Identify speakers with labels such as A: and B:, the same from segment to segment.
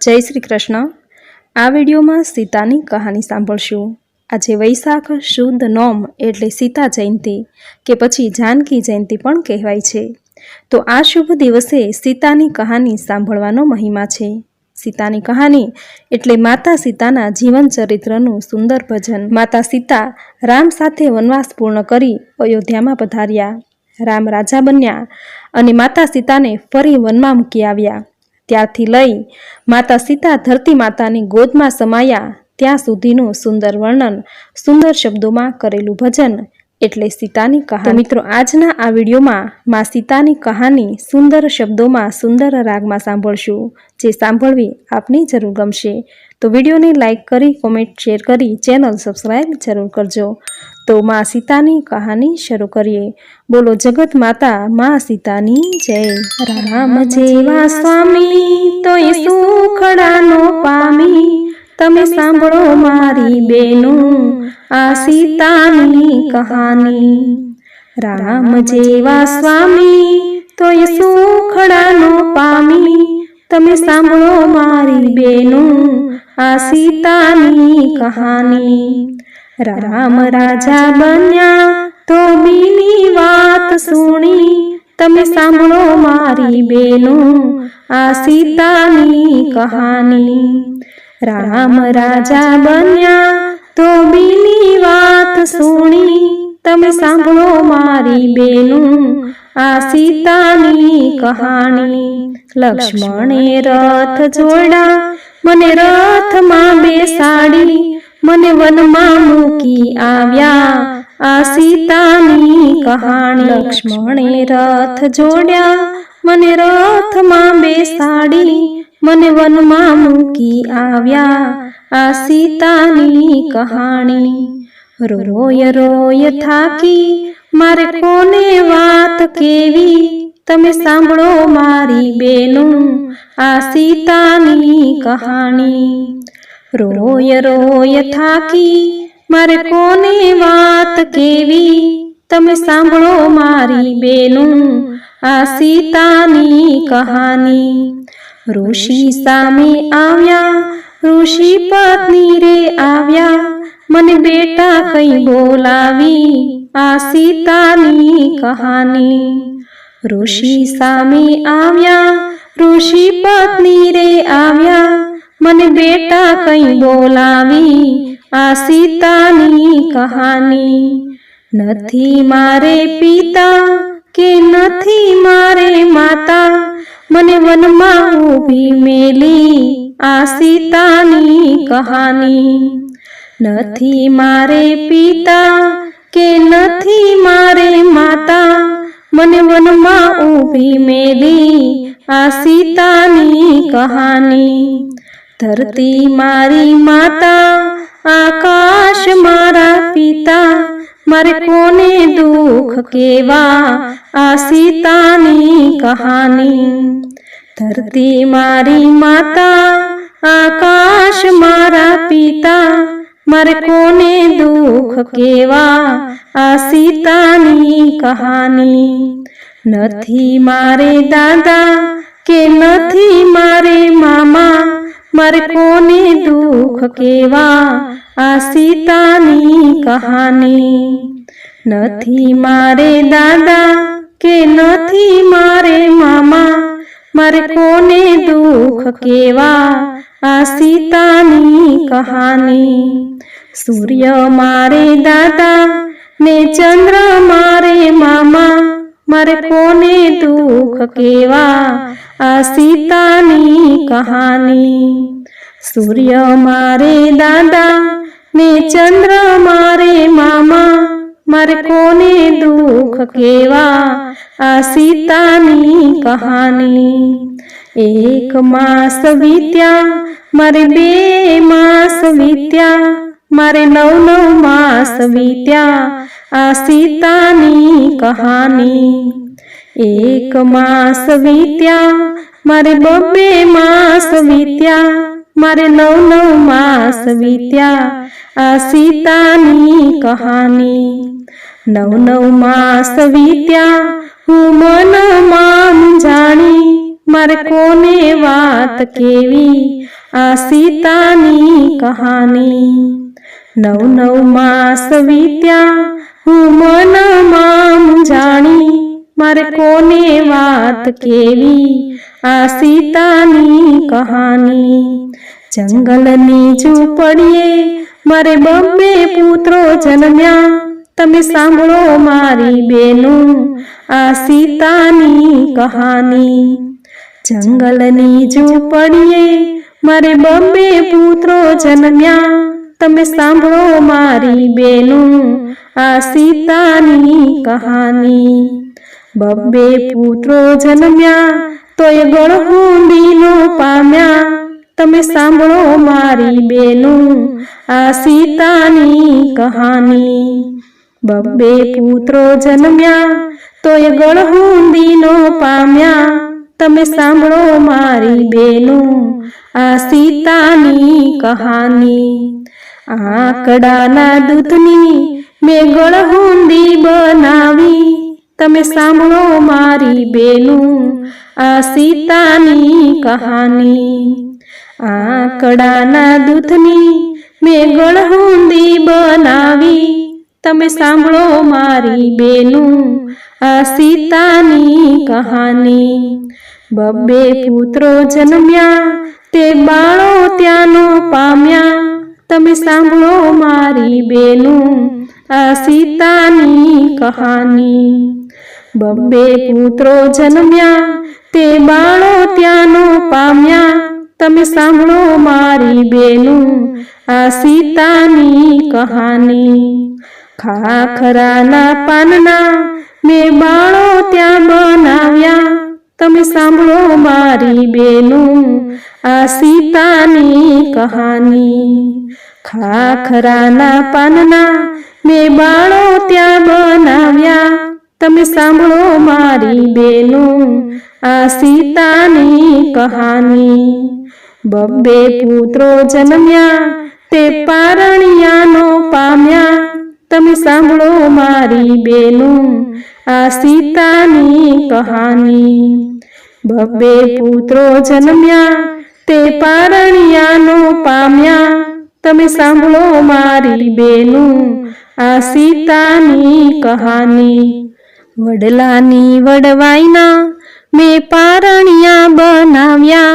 A: જય શ્રી કૃષ્ણ. આ વિડીયોમાં સીતાની કહાની સાંભળશું. આજે વૈશાખ શુદ્ધ નોમ એટલે સીતા જયંતિ, કે પછી જાનકી જયંતિ પણ કહેવાય છે. તો આ શુભ દિવસે સીતાની કહાની સાંભળવાનો મહિમા છે. સીતાની કહાની એટલે માતા સીતાના જીવન ચરિત્રનું સુંદર ભજન. માતા સીતા રામ સાથે વનવાસ પૂર્ણ કરી અયોધ્યામાં પધાર્યા. રામ રાજા બન્યા અને માતા સીતાને ફરી વનમાં મૂકી આવ્યા. ત્યારથી લઈ માતા સીતા ધરતી માતાની ગોદમાં સમાયા. ત્યાં સુધીનું સુંદર વર્ણન, સુંદર શબ્દોમાં કરેલું ભજન એટલે સીતાની કહાની. મિત્રો, આજના આ વિડીયોમાં માં સીતાની કહાની સુંદર શબ્દોમાં સુંદર રાગમાં સાંભળશું, જે સાંભળવી આપની જરૂર ગમશે. તો વિડીયોને લાઇક કરી કોમેન્ટ શેર કરી ચેનલ સબસ્ક્રાઈબ જરૂર કરજો. તો માં સીતાની કહાની શરૂ કરીએ. બોલો જગત માતા માં સીતાની જય. રામ જેવા સ્વામી તો એ સુખડાનો પામી. તમે સાંભળો મારી બેનું આ સીતાની કહાની. રામ જેવા સ્વામી તો એ સુખડાનો પામી. તમે સાંભળો મારી બેનો આ સીતાની કહાની. રામ રાજા બન્યા તો બીની વાત સુણી. તમે સાંભળો મારી બેનો આ સીતાની કહાની. રામ રાજા બન્યા તો બીની વાત સુણી. તમે સાંભળો મારી બેનું આ સીતાની કહાણી. લક્ષ્મણે રથ જોડા મને રથમાં બેસાડી મને વનમાં મૂકી આવ્યા. આ સીતાની કહાણી. લક્ષ્મણે રથ જોડ્યા. મને રથમાં બેસાડી મને વનમાં મૂકી આવ્યા. આ સીતાની કહાણી. રોય રોય થાકી. મારે કોને વાત કેવી? તમે સાંભળો મારી બેનું. આ સીતાની કહાણી. રોય રોય થાકી. મારે કોને વાત કેવી? તમે સાંભળો મારી બેનું. આ સીતાની કહાની ઋષિ સામે આવ્યા. ઋષિ પત્ની રે આવ્યા. મને બેટા કઈ બોલાવી. આ સીતાની કહાની ઋષિ સામે આવ્યા ઋષિ પત્ની રે આવ્યા મને બેટા કઈ બોલાવી આ સીતાની કહાની નથી મારે પિતા કે નથી મારે માતા મને વનમાં ઊભી મેલી આ સીતાની કહાની નથી મારે પિતા કે નથી મારે માતા, મને વનમાં ઊભી મેલી આ સીતાની કહાની. ધરતી મારી માતા, આકાશ મારા પિતા, મારે કોને દુઃખ કેવા આ સીતાની કહાની. ધરતી મારી માતા, આકાશ મારા પિતા મારે કોને દુઃખ કેવા આ સીતાની કહાની? નથી મારે દાદા કે નથી મારે મામા? મારે કોને દુઃખ કેવા આ સીતાની કહાની? નથી મારે દાદા કે નથી મારે મામા? મારે કોને દુઃખ કેવા આ સીતાની કહાની? સૂર્ય મારે દાદા, ને ચંદ્ર મારે મામા. મારે કોને દુઃખ કેવા? આ સીતાની કહાની. સૂર્ય મારે દાદા, ને ચંદ્ર મારે મામા. મારે કોને દુઃખ કેવા? આ સીતાની કહાની. એક માસ વીત્યા, મારે બે માસ વીત્યા. મારે નવ નવ માસ વીત્યા આ સીતાની કહાની. એક માસ વીત્યા, મારે બબે માસ વીત્યા, મારે નવ નવ માસ વીત્યા આ સીતાની કહાની. નવ નવ માસ વીત્યા, હું મનમાં જાણી, મારે કોને વાત કેવી? આ સીતાની કહાની. નવ નવ માસ વીત્યા હું મનમાં જાણી, મારે કોને વાત કેવી? આ સીતાની કહાની. જંગલની ઝૂંપડીએ મારે બબ્બે પુત્રો જન્મ્યા. તમે સાંભળો મારી બેનું, આ સીતાની કહાની. જંગલની ઝૂંપડીએ મારે બબ્બે પુત્રો જન્મ્યા. તમે સાંભળો મારી બેનું આ સીતાની કહાની. બબ્બે પુત્રો જન્મ્યા, તોય ગળહુંડીનો પામ્યા. તમે સાંભળો મારી બેનું આ સીતાની કહાની. બબ્બે પુત્રો જન્મ્યા, તોય ગળહુંડીનો પામ્યા. તમે સાંભળો મારી બેનું આ સીતાની કહાની. આકડાના દૂધની મેં ગળહુંદી બનાવી. તમે સાંભળો મારી બેનું આ સીતાની કહાની. આંકડાના દૂધની મેં ગળહુંદી બનાવી. તમે સાંભળો મારી બેનું આ સીતાની કહાની. બબ્બે પુત્રો જન્મ્યા, તે બાળો ત્યાંનો પામ્યા. તમે સાંભળો મારી બેનું, આ સીતાની કહાની. બબ્બે પુત્રો જન્મ્યા, તે બાળો ત્યાંનો પામ્યા. તમે સાંભળો મારી બેનું, આ સીતાની કહાની. ખાખરાના પાનના મેં બાળો ત્યાં બનાવ્યા. તમે સાંભળો મારી બેનું આ સીતાની કહાની ખાખરાના પાનના મેં બાળો ત્યાં બનાવ્યા તમે સાંભળો મારી બેનું આ સીતાની કહાની બબ્બે પુત્રો જન્મ્યા તે પારણિયાનો પામ્યા તમે સાંભળો મારી બેનું આ સીતાની કહાની બબ્બે પુત્રો જન્મ્યા તે પારણિયાનો પામ્યા. તમે સાંભળો મારી બેનું, આ સીતાની કહાની. વડલાની વડવાઈના મેં પારણિયા બનાવ્યા.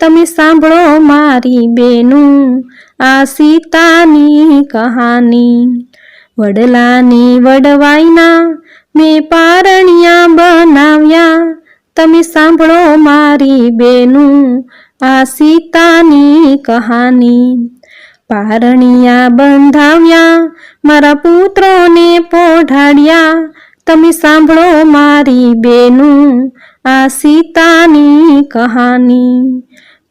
A: તમે સાંભળો મારી બેનું, આ સીતાની કહાની. વડલાની વડવાઈના મેં પારણિયા બનાવ્યા. તમે સાંભળો મારી બેનું આ સીતાની કહાની. પારણિયા બંધાવ્યા, મારા પુત્રોને પોઢાડ્યા. તમે સાંભળો મારી બેનું આ સીતાની કહાની.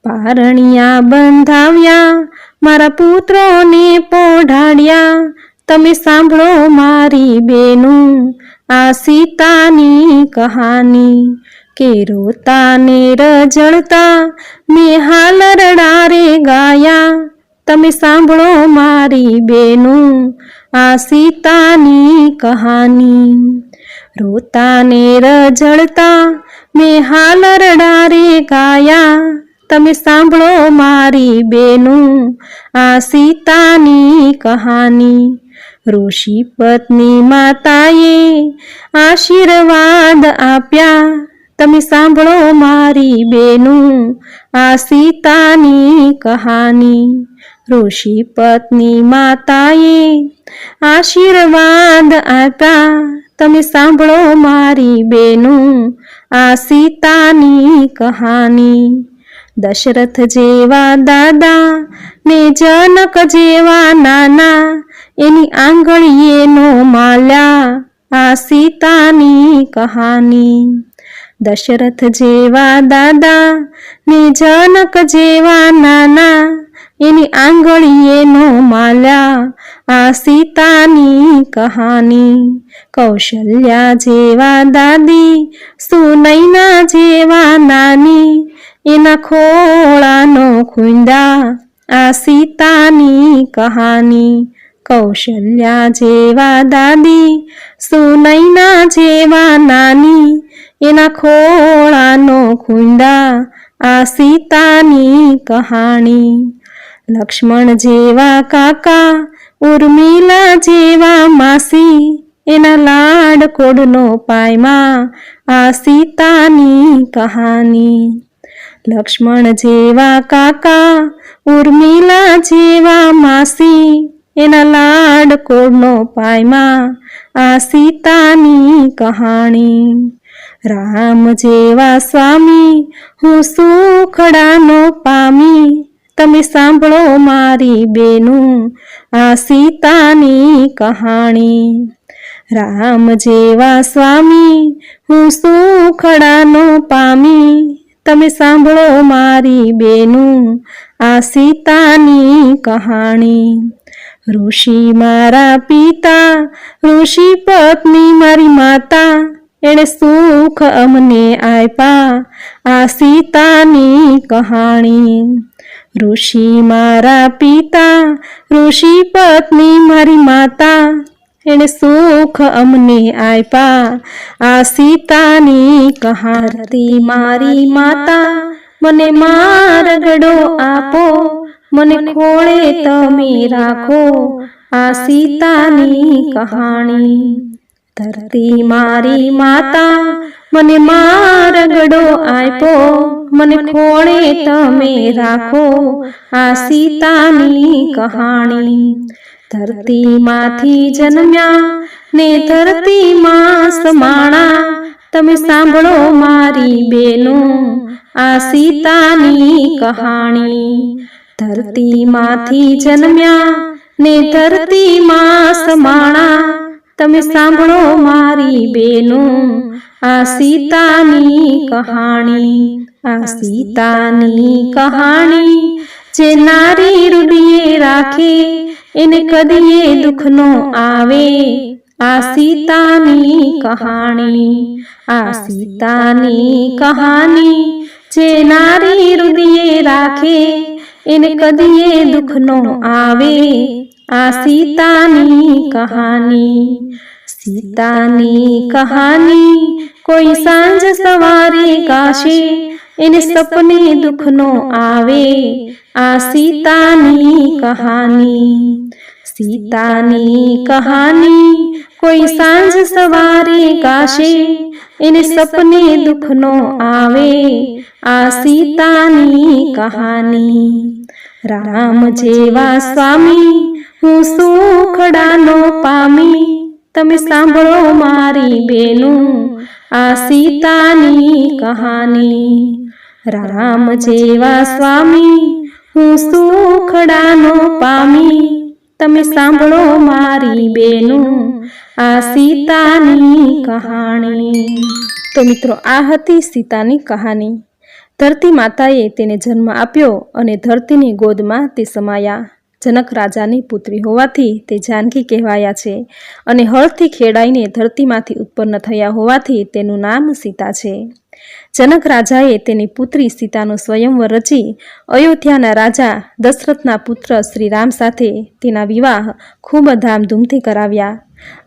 A: પારણિયા બંધાવ્યા, મારા પુત્રોને પોઢાડ્યા. તમે સાંભળો મારી બેનું આ સીતાની કહાની. કે રોતાને રજળતા મેં હાલ રડારે ગાયા. તમે સાંભળો મારી બેનું, આ સીતાની કહાની. રોતાને રજળતા મેં હાલ રડારે ગાયા. તમે સાંભળો મારી બેનું, આ સીતાની કહાની. ઋષિ પત્ની માતાએ આશીર્વાદ આપ્યા. તમે સાંભળો મારી બેનું, આ સીતાની કહાની. ઋષિ પત્ની માતાએ આશીર્વાદ આપ્યા. તમે સાંભળો મારી બેનું, આ સીતાની કહાની. દશરથ જેવા દાદા ને જનક જેવા નાના, એની આંગળીએનો માલ્યા આ સીતાની કહાની. દશરથ જેવા દાદા, ને જનક જેવા નાના, એની આંગળીએનો માલ્યા, આ સીતાની કહાની. કૌશલ્યા જેવા દાદી, સુનૈના જેવા નાની, એના ખોળાનો ખુંદા આ સીતાની કહાની. કૌશલ્યા જેવા દાદી, સુનૈના જેવા નાની, એના ખોળાનો ખુંડા, આ સીતાની કહાણી. લક્ષ્મણ જેવા કાકા, ઉર્મિલા જેવા માસી, એના લાડ કોડનો પાયમાં, આ સીતાની કહાની. લક્ષ્મણ જેવા કાકા, ઉર્મિલા જેવા માસી એના લાડ કોડનો પાયમાં આ સીતાની કહાણી. રામ જેવા સ્વામી, હું સુખડાનો પામી. તમે સાંભળો મારી બેનું આ સીતાની કહાણી. રામ જેવા સ્વામી, હું સુખડાનો પામી. તમે સાંભળો મારી બેનું આ સીતાની કહાણી. ઋષિ મારા પિતા, ઋષિ પત્ની મારી માતા, એણે સુખ અમને આપ્યા આ સીતાની કહાણી. ઋષિ મારા પિતા, ઋષિ પત્ની મારી માતા, એણે સુખ અમને આપ્યા આ સીતાની કહાતી મારી માતા, મને મારગડો આપો મને ખોળે તમે રાખો આ સીતાની કહાણી. ધરતી મારી માતા મને મારગડો આપ્યો. મને ખોળે તમે રાખો આ સીતાની કહાણી. ધરતીમાંથી જન્મ્યા ને ધરતીમાં સમાણા. તમે સાંભળો મારી બેનો આ સીતાની કહાણી. ધરતીમાંથી જન્મ્યા, ને ધરતીમાં સમાણા. તમે સાંભળો મારી બેનો, આ સીતાની કહાણી, આ સીતાની કહાણી. જે નારી રૂઢીએ રાખે, એને કદીએ દુખનો આવે. આ સીતાની કહાણી, આ સીતાની કહાની. જે નારી હૃદયે રાખે એને કદીએ દુઃખનો આવે? આ સીતાની કહાની. સીતાની કહાની કોઈ સાંજ સવારે કાશે એને સપને દુઃખનો આવે? આ સીતાની કહાની. સીતાની કહાની કોઈ સાંજ સવારે ગાશે એને સપને દુઃખનો આવે આ સીતાની કહાની. રામ જેવા સ્વામી, હું સુખડાનો પામી. તમે સાંભળો મારી બેનું, આ સીતાની કહાની. રામ જેવા સ્વામી, હું સુખડાનો પામી. તમે સાંભળો મારી બેનું આ સીતાની કહાણી. તો મિત્રો, આ હતી સીતાની કહાની. ધરતી માતાએ તેને જન્મ આપ્યો અને ધરતીની ગોદમાં તે સમાયા. જનક રાજાની પુત્રી હોવાથી તે જાનકી કહેવાયા છે અને હળથી ખેડાઈને ધરતીમાંથી ઉત્પન્ન થયા હોવાથી તેનું નામ સીતા છે. જનક રાજાએ તેની પુત્રી સીતાનો સ્વયંવર રચી અયોધ્યાના રાજા દશરથના પુત્ર શ્રીરામ સાથે તેના વિવાહ ખૂબ ધામધૂમથી કરાવ્યા.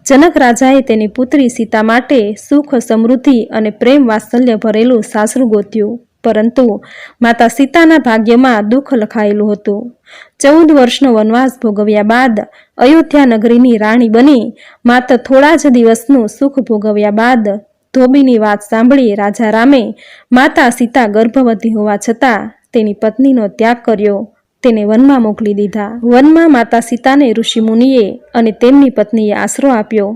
A: જનક રાજાએ તેની પુત્રી સીતા માટે સુખ, સમૃદ્ધિ અને પ્રેમ વાત્સલ્ય ભરેલું સાસરું ગોત્યું. પરંતુ માતા સીતાના ભાગ્યમાં દુઃખ લખાયેલું હતું. ચૌદ વર્ષનો વનવાસ ભોગવ્યા બાદ અયોધ્યા નગરીની રાણી બની માત્ર થોડા જ દિવસનું સુખ ભોગવ્યા બાદ ધોબીની વાત સાંભળી રાજા રામે માતા સીતા ગર્ભવતી હોવા છતાં તેની પત્નીનો ત્યાગ કર્યો. તેને વનમાં મોકલી દીધા. વનમાં માતા સીતાને ઋષિ મુનિએ અને તેમની પત્નીએ આશરો આપ્યો.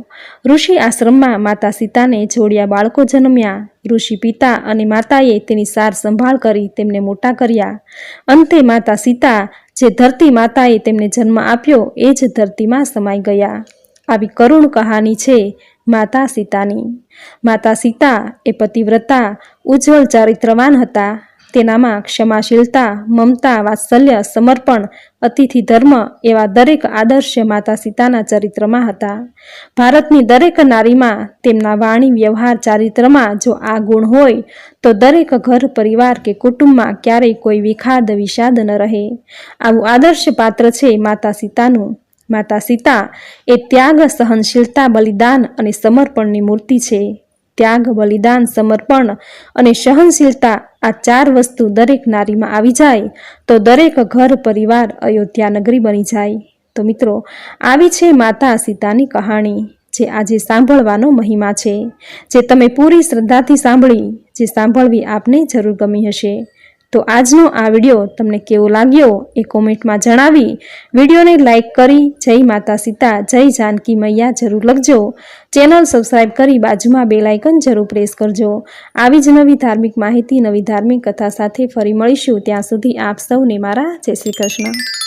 A: ઋષિ આશ્રમમાં માતા સીતાને જોડિયા બાળકો જન્મ્યા. ઋષિ પિતા અને માતાએ તેની સાર સંભાળ કરી તેમને મોટા કર્યા. અંતે માતા સીતા જે ધરતી માતાએ તેમને જન્મ આપ્યો એ જ ધરતીમાં સમાઈ ગયા. આવી કરુણ કહાની છે માતા સીતાની. માતા સીતા એ પતિવ્રતા, ઉજ્જવળ ચારિત્રવાન હતા. તેનામાં ક્ષમાશીલતા, મમતા, વાત્સલ્ય, સમર્પણ, અતિથિ ધર્મ એવા દરેક આદર્શ માતા સીતાના ચરિત્રમાં હતા. ભારતની દરેક નારીમાં તેમના વાણી વ્યવહાર ચારિત્રમાં જો આ ગુણ હોય, તો દરેક ઘર, પરિવાર કે કુટુંબમાં ક્યારેય કોઈ વિખાદ, વિષાદ ન રહે. આવું આદર્શ પાત્ર છે માતા સીતાનું. માતા સીતા એ ત્યાગ, સહનશીલતા, બલિદાન અને સમર્પણની મૂર્તિ છે. ત્યાગ, બલિદાન, સમર્પણ અને સહનશીલતા આ ચાર વસ્તુ દરેક નારીમાં આવી જાય તો દરેક ઘર, પરિવાર અયોધ્યા નગરી બની જાય. તો મિત્રો, આવી છે માતા સીતાની કહાણી, જે આજે સાંભળવાનો મહિમા છે, જે તમે પૂરી શ્રદ્ધાથી સાંભળી, જે સાંભળવી આપને જરૂર ગમી હશે. તો આજનો આ વીડિયો તમને કેવો લાગ્યો એ કોમેન્ટમાં જણાવી. વિડીયોને લાઇક કરી જય માતા સીતા, જય જાનકી મૈયા જરૂર લખજો. ચેનલ સબસ્ક્રાઈબ કરી બાજુમાં બે લાઇકન જરૂર પ્રેસ કરજો. આવી જ નવી ધાર્મિક માહિતી, નવી ધાર્મિક કથા સાથે ફરી મળીશું. ત્યાં સુધી આપ સૌને મારા જય શ્રી કૃષ્ણ.